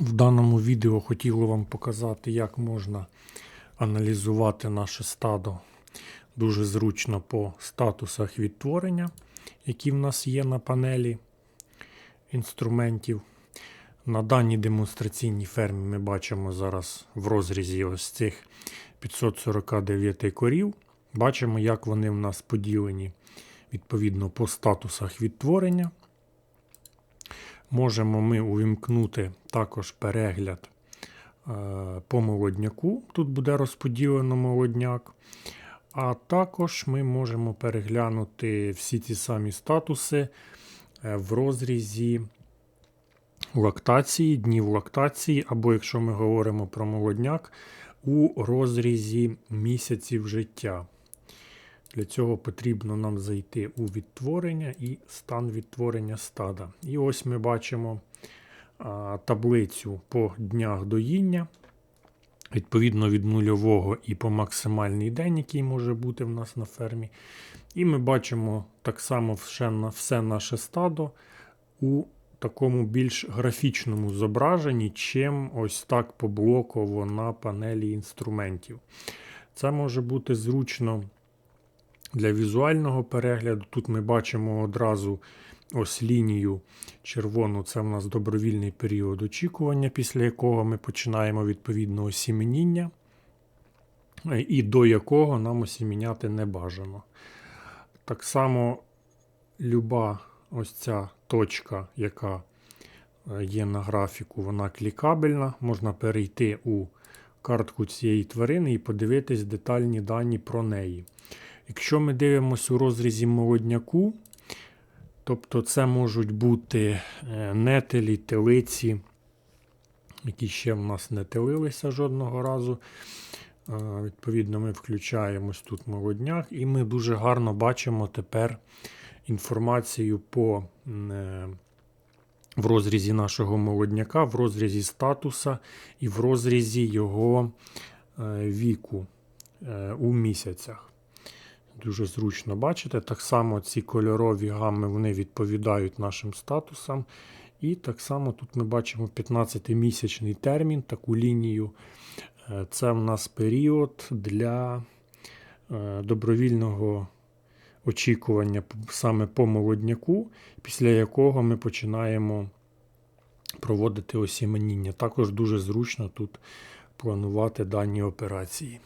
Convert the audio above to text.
В даному відео хотіло вам показати, як можна аналізувати наше стадо дуже зручно по статусах відтворення, які в нас є на панелі інструментів. На даній демонстраційній фермі ми бачимо зараз в розрізі ось цих 549 корів. Бачимо, як вони в нас поділені відповідно по статусах відтворення. Можемо ми увімкнути також перегляд е, по молодняку. Тут буде розподілено молодняк. А також ми можемо переглянути всі ці самі статуси е, в розрізі лактації, днів лактації, або якщо ми говоримо про молодняк, у розрізі місяців життя. Для цього потрібно нам зайти у відтворення і стан відтворення стада. І ось ми бачимо а, таблицю по днях доїння, відповідно від нульового і по максимальний день, який може бути в нас на фермі. І ми бачимо так само все, все наше стадо у такому більш графічному зображенні, чим ось так поблоково на панелі інструментів. Це може бути зручно для візуального перегляду. Тут ми бачимо одразу ось лінію червону. Це в нас добровільний період очікування, після якого ми починаємо відповідно осіменіння, і до якого нам осіміняти не бажано. Так само люба ось ця точка, яка е, є на графіку, вона клікабельна. Можна перейти у картку цієї тварини і подивитись детальні дані про неї. Якщо ми дивимося у розрізі молодняку, тобто це можуть бути е, нетелі, телиці, які ще в нас не телилися жодного разу. Відповідно, ми включаємось тут молодняк, і ми дуже гарно бачимо тепер інформацію по е, в розрізі нашого молодняка, в розрізі статуса і в розрізі його е, віку у місяцях. Дуже зручно бачите. Так само ці кольорові гами вони відповідають нашим статусам. І так само тут ми бачимо 15-місячний термін, таку лінію. Е, Це в нас період для е, добровільного очікування саме по молодняку, після якого ми починаємо проводити осіменіння. Також дуже зручно тут планувати дані операції.